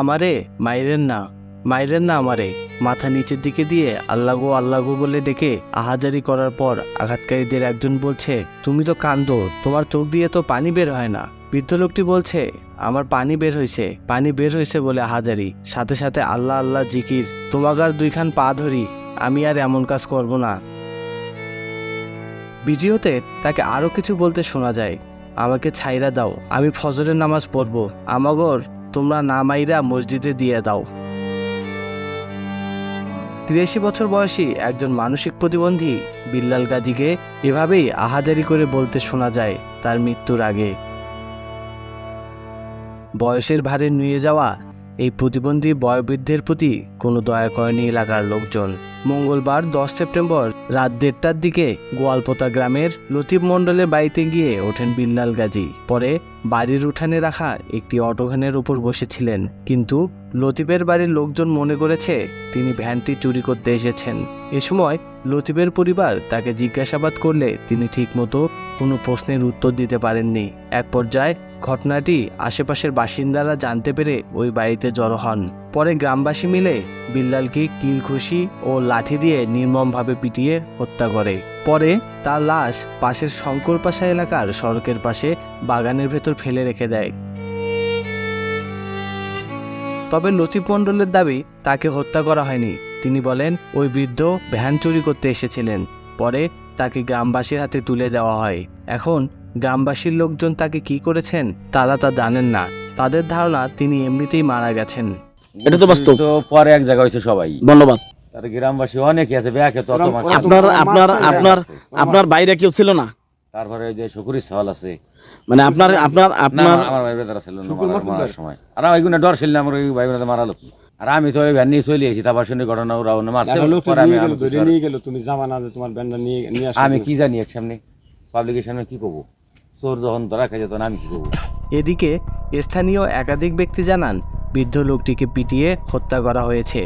আমারে মাইরেন না মাইরেন না আমারে। মাথা নিচের দিকে দিয়ে আল্লাহ গো আল্লাহ গো বলে ডেকে আহাজারি করার পর আঘাতকারীদের একজন বলছে, তুমি তো কান্দো, তোমার চোখ দিয়ে তো পানি বের হয় না। বৃদ্ধ লোকটি বলছে, আমার পানি বের হয়েছে পানি বের হয়েছে বলে আহাজারি। সাথে সাথে আল্লাহ আল্লাহ জিকির, তোমাগার দুইখান পা ধরি, আমি আর এমন কাজ করব না। ভিডিওতে তাকে আরও কিছু বলতে শোনা যায়। আমাকে ছাইরা দাও, আমি ফজরের নামাজ পড়ব। আমাগর তোমরা নামাইরা মসজিদে দিয়ে দাও। তিরাশি বছর বয়সী একজন মানসিক প্রতিবন্ধী বিল্লাল গাজীকে এভাবেই আহাজারি করে বলতে শোনা যায় তার মৃত্যুর আগে। বয়সের ভারে নুয়ে যাওয়া এই প্রতিবন্ধী বয়োবৃদ্ধের প্রতি কোনো দয়া করেনি এলাকার লোকজন। মঙ্গলবার দশ সেপ্টেম্বর রাত দেড়টার দিকে গোয়ালপোতা গ্রামের লতিফ মণ্ডলের বাড়িতে গিয়ে ওঠেন বিল্লাল গাজী। পরে বাড়ির উঠানে রাখা একটি অটোভ্যানের উপর বসেছিলেন। কিন্তু লতিফের বাড়ির লোকজন মনে করেছে তিনি ভ্যানটি চুরি করতে এসেছেন। এ সময় লতিফের পরিবার তাকে জিজ্ঞাসাবাদ করলে তিনি ঠিকমতো কোনো প্রশ্নের উত্তর দিতে পারেননি। এক পর্যায়ে ঘটনাটি আশেপাশের বাসিন্দারা জানতে পেরে ওই বাড়িতে জড়ো হন। পরে গ্রামবাসী মিলে বিল্লালকে কিলঘুষি ও লাঠি দিয়ে নির্মমভাবে পিটিয়ে হত্যা করে। পরে তার লাশ পাশের শঙ্করপাশা এলাকার সড়কের পাশে বাগানের ভেতর ফেলে রেখে দেয়। তবে লচিপ মণ্ডলের দাবি তাকে হত্যা করা হয়নি। তিনি বলেন, ওই বৃদ্ধ ভ্যান চুরি করতে এসেছিলেন। পরে তাকে গ্রামবাসীর হাতে তুলে দেওয়া হয়। এখন গ্রামবাসীর লোকজন তাকে কি করেছেন তারা তা জানেন না। তাদের ধারণা তিনি এমনিতেই মারা গেছেন। এটা তো বাস্তব। তো পরে এক জায়গায় হয়েছে সবাই। ধন্যবাদ। তার গ্রামবাসী অনেকে আছে ব্যাকে তো অত মানুষ- আপনার আপনার আপনার আপনার বাইরে কেউ ছিল না? তারপরে ওই যে শুকুরি সাহল আছে। মানে আপনার আপনার না, আপনার আমার- আমার ভাই ব্রাদার ছিল না মারার- মারার সময়। আর আমি এগুলো ডর ছিল না আমার ওই ভাই ব্রাদার মারালো কি। আর আমি তো ওই ভ্যান নিয়ে চলে এসেছি তারপর শুনে ঘটনা ওরা ওনে মারছে দেখা পরে আমি নিয়ে গেল আমি ধরে কিছু আর- নিয়ে গেল তুমি জামা না যে তোমার ব্যান্ডটা নিয়ে নিয়ে আসো। আমি কি জানি এক সামনে? পাবলিকের সামনে কি করব? চোর যখন ধরা খাই তখন আমি কি করব? এদিকে স্থানীয় একাধিক ব্যক্তি জানান বৃদ্ধ লোকটিকে পিটিয়ে হত্যা করা হয়েছে।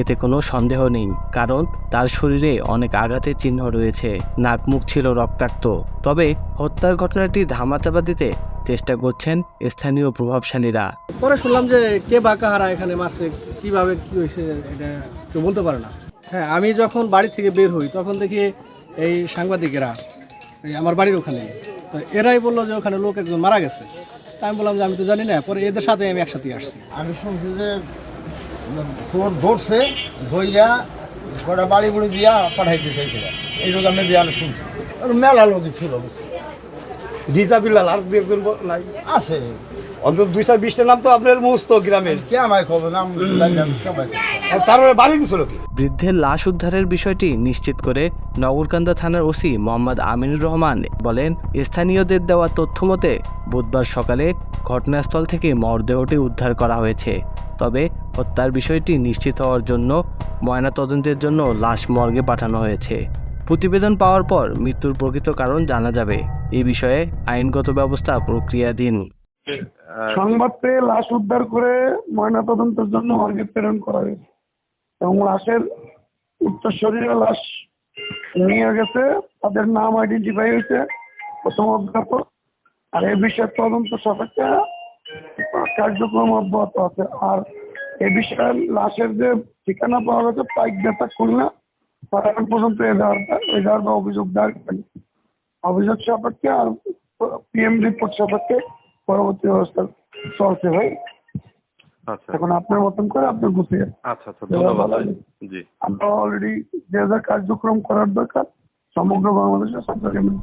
এতে কোনো সন্দেহ নেই কারণ তার শরীরে অনেক আঘাতের চিহ্ন রয়েছে। নাক মুখ ছিল রক্তাক্ত। তবে হত্যার ঘটনাটি ধামাচাপা দিতে চেষ্টা করছেন স্থানীয় প্রভাবশালীরা। পরে শুনলাম যে কে বা কাহারা এখানে মারছে কীভাবে কি হয়েছে এটা কেউ বলতে পারে না। হ্যাঁ আমি যখন বাড়ি থেকে বের হই তখন দেখি এই সাংবাদিকেরা আমার বাড়ির ওখানে তো এরাই বলল যে ওখানে লোক একজন মারা গেছে। আমি বললাম যে আমি তো জানি না, পরে এদের সাথে আমি একসাথে আসছি। আমি শুনছি যে চোর ধরছে ধইয়া গোটা বাড়ি বুড়ি দিয়া পাঠাইতে এই লোক আমি বিয়ানে শুনছি। মেলা লোকই ছিল বুঝছি। রিজা আর দু একজন নাই, আছে। অন্তত দুইশো বিশটা নাম তো আপনার মুস্ত গ্রামের। কে আমায় খবর? নাম জানি কে আমায় খবর? আর তারপরে বাড়ি দিছিল কি? বৃদ্ধের লাশ উদ্ধারের বিষয়টি নিশ্চিত করে নগরকান্দা থানার ওসি মোহাম্মদ আমিনুর রহমান বলেন স্থানীয়দের দেওয়া তথ্য মতে বুধবার সকালে ঘটনাস্থল থেকে মরদেহটি উদ্ধার করা হয়েছে। তবে হত্যার বিষয়টি নিশ্চিত হওয়ার জন্য ময়নাতদন্তের জন্য লাশ মর্গে পাঠানো হয়েছে। প্রতিবেদন পাওয়ার পর মৃত্যুর প্রকৃত কারণ জানা যাবে। এ বিষয়ে আইনগত ব্যবস্থা প্রক্রিয়াধীন। সংবাদ পেয়ে লাশ উদ্ধার করে ময়নাতদন্তের জন্য মর্গে প্রেরণ করা হয়েছে। এবং লাশের উত্তরশরীরে লাশ নিয়ে গেছে, তাদের নাম আইডেন্টিফাই হয়েছে, প্রথম অজ্ঞাত আর এই বিষয়ে তদন্ত সাপেক্ষে কার্যক্রম অব্যাহত আছে। আর এ বিষয়ে লাশের যে ঠিকানা পাওয়া গেছে, পাইক নেতা খুলনা, তারা এখন পর্যন্ত এজাহার এজাহার বা অভিযোগ দায়ের অভিযোগ সাপেক্ষে আর পিএম রিপোর্ট সাপেক্ষে পরবর্তী ব্যবস্থা চলছে ভাই। আচ্ছা। এখন আপনার মতন করে আপনার গুছিয়ে আচ্ছা আচ্ছা ধন্যবাদ জি। আমরা অলরেডি যে যা কার্যক্রম করার দরকার সমগ্র বাংলাদেশের চলছি।